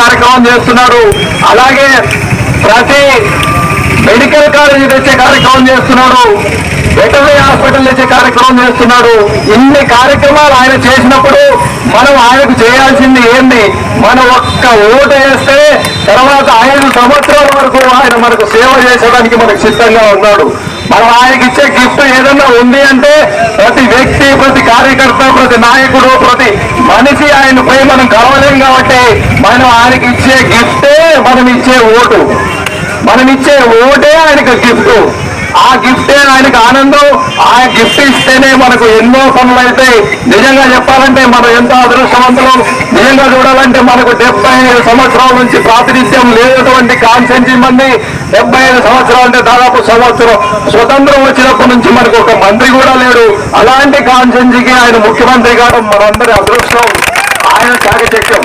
కార్యక్రమం చేస్తున్నారు. అలాగే ప్రతి మెడికల్ కాలేజీ తెచ్చే కార్యక్రమం చేస్తున్నాడు వెటరీ హాస్పిటల్ తెచ్చే కార్యక్రమం చేస్తున్నాడు ఇన్ని కార్యక్రమాలు ఆయన చేసినప్పుడు మనం ఆయనకు చేయాల్సింది ఏంటి మనం ఒక్క ఓటు వేస్తే తర్వాత ఐదు సంవత్సరాల వరకు ఆయన మనకు సేవ చేసేదానికి మనకు సిద్ధంగా ఉన్నాడు. మనం ఆయనకి ఇచ్చే గిఫ్ట్ ఏదన్నా ఉంది అంటే ప్రతి వ్యక్తి ప్రతి కార్యకర్త ప్రతి నాయకుడు ప్రతి మనిషి ఆయనపై మనం కలవలేం కాబట్టి మనం ఆయనకి ఇచ్చే గిఫ్టే మనం ఇచ్చే ఓటు. మనం ఇచ్చే ఓటే ఆయనకు గిఫ్ట్ ఆ గిఫ్టే ఆయనకు ఆనందం. ఆ గిఫ్ట్ ఇస్తేనే మనకు ఎన్నో పనులు అవుతాయి నిజంగా చెప్పాలంటే మనం ఎంతో అదృష్టవంతులం నిజంగా చూడాలంటే మనకు డెబ్బై సంవత్సరాల నుంచి ప్రాతినిధ్యం లేనటువంటి కాన్సెన్సీ మంది డెబ్బై ఐదు సంవత్సరాలు అంటే దాదాపు సంవత్సరం. స్వతంత్రం వచ్చినప్పటి నుంచి మనకు ఒక మంత్రి కూడా లేడు. అలాంటి కాన్సెన్సీకి ఆయన ముఖ్యమంత్రి కావడం మనందరి అదృష్టం. ఆయన చాకచక్యం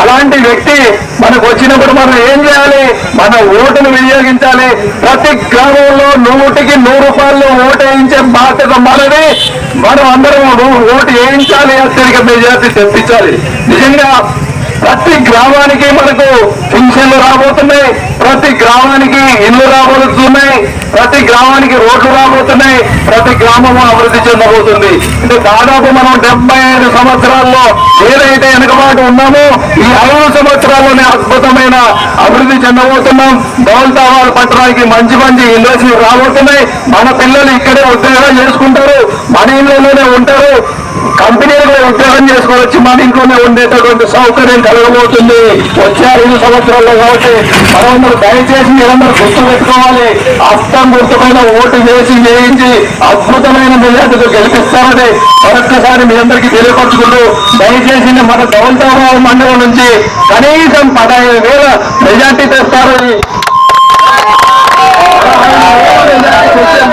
అలాంటి వ్యక్తి మనకు వచ్చినప్పుడు మనం ఏం చేయాలి? మన ఓటును వినియోగించాలి. ప్రతి గ్రామంలో నూటికి నూరు రూపాయలు ఓటు వేయించే బాధ్యత మనది. మనం అందరం ఓటు వేయించాలి. అత్యధిక మెజార్టీ తెప్పించాలి. నిజంగా ప్రతి గ్రామానికి మనకు పింఛన్లు రాబోతున్నాయి. ప్రతి గ్రామానికి ఇల్లు రాబోతున్నాయి. ప్రతి గ్రామానికి రోడ్లు రాబోతున్నాయి. ప్రతి గ్రామము అభివృద్ధి చెందబోతుంది. అంటే దాదాపు మనం డెబ్బై ఐదు సంవత్సరాల్లో ఏదైతే వెనుకబాటు ఉన్నామో ఈ ఐదు సంవత్సరాల్లోనే అద్భుతమైన అభివృద్ధి చెందబోతున్నాం. దౌలతాబాద్ పట్టణానికి మంచి మంచి ఇండస్ట్రీలు రాబోతున్నాయి. మన పిల్లలు ఇక్కడే ఉద్యోగాలు చేసుకుంటారు. మన ఇళ్ళలోనే ఉంటారు. కంపెనీలు కూడా ఉద్యోగం చేసుకోవచ్చు మన ఇంట్లోనే ఉండేటటువంటి సౌకర్యం కలగబోతుంది. వచ్చే ఐదు సంవత్సరాల్లో కాబట్టి మనందరూ దయచేసి మీరందరూ గుర్తు పెట్టుకోవాలి. అష్టం గుర్తుపైన ఓటు వేసి వేయించి అద్భుతమైన మెజార్టీతో గెలిపిస్తామని మరొక్కసారి మీ అందరికీ తెలియపరచుకుంటూ దయచేసి మన దౌలతాబాద్ మండలం నుంచి కనీసం పదహైదు వేల మెజార్టీ తెస్తారని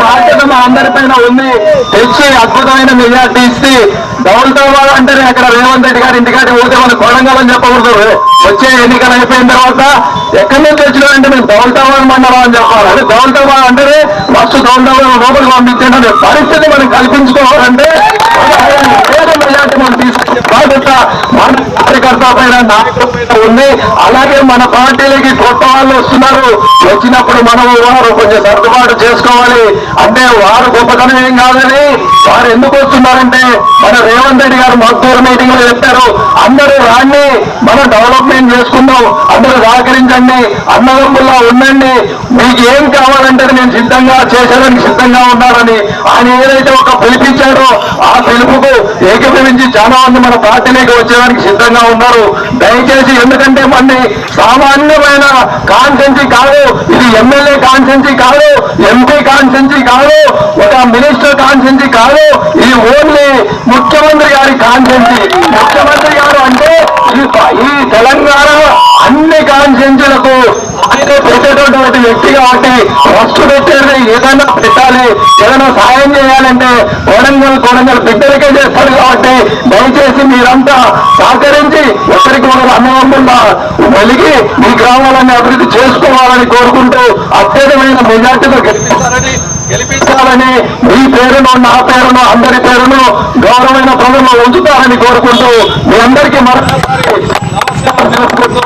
బాధ్యత మా అందరిపైన ఉంది. తెచ్చి అద్భుతమైన మెజార్టీ. వెంటనే అక్కడ రేవంత్ రెడ్డి గారి ఇంటికాటి పోతే మనం కొడంగల్ చెప్పకూడదు. వచ్చే ఎన్నికలు అయిపోయిన తర్వాత ఎక్కడి నుంచి వచ్చినారంటే మేము దౌలతాబాద్ మండలం అని చెప్పాలి. అదే దౌలతాబాద్ అంటేనే ఫస్ట్ దౌలతాబాద్ లోపలికి పంపించండి పరిస్థితి మనం కల్పించుకోవాలంటే పేద మెజార్టీ మనం తీసుకునే బాధ్యత మన కార్యకర్త పైన ఉంది అలాగే మన పార్టీలకి కొత్త వాళ్ళు వస్తున్నారు. వచ్చినప్పుడు మనం వారు కొంచెం సర్దుబాటు చేసుకోవాలి. అంటే వారు గొప్పతనం ఏం కాదని వారు ఎందుకు వస్తున్నారంటే మన రేవంత్ రెడ్డి గారు మద్దూరు మీటింగ్లో చెప్పారు. అందరూ రాండి మనం డెవలప్మెంట్ చేసుకుందాం. అందరూ సహకరించండి అన్నదమ్ముల్లా ఉండండి. మీకు ఏం కావాలంటే నేను సిద్ధంగా చేసేదానికి సిద్ధంగా ఉన్నారని ఆయన ఏదైతే ఒక పిలిపించారో ఆ పిలుపుకు ఏకీ చాలా మంది మన పార్టీలోకి వచ్చేదానికి సిద్ధంగా ఉన్నారు. దయచేసి ఎందుకంటే మన సామాన్యమైన కాన్సెన్సీ కాదు. ఇది ఎమ్మెల్యే కాన్సెన్సీ కాదు ఎంపీ కాన్సెన్సీ కాదు ఒక మినిస్టర్ కాన్సెన్సీ కాదు. ఇది ఓన్లీ ముఖ్యమంత్రి గారి కాన్సెన్సీ ముఖ్యమంత్రి గారు అంటే ఈ ఈ తెలంగాణ అన్ని కాన్సెన్సీలకు ఆయన ఉన్నటువంటి వ్యక్తి కాబట్టి ఫస్ట్ పెట్టేది ఏదైనా పెట్టాలి ఏదైనా సాయం చేయాలంటే కోడంగల్ కోడంగల్ బిడ్డలకే చేస్తారు కాబట్టి దయచేసి మీరంతా సహకరించి ఒకరికి ఒకరు అన్నవమ్ముల్లా వెలిగి మీ గ్రామాలన్నీ అభివృద్ధి చేసుకోవాలని కోరుకుంటూ అత్యధికమైన మెజార్టీతో గెలిపించాలని గెలిపించాలని మీ పేరును నా పేరును అందరి పేరును గౌరవమైన పనుల్లో ఉంచుతారని కోరుకుంటూ మీ అందరికీ మరొకసారి నమస్కారం తెలుపుకుంటూ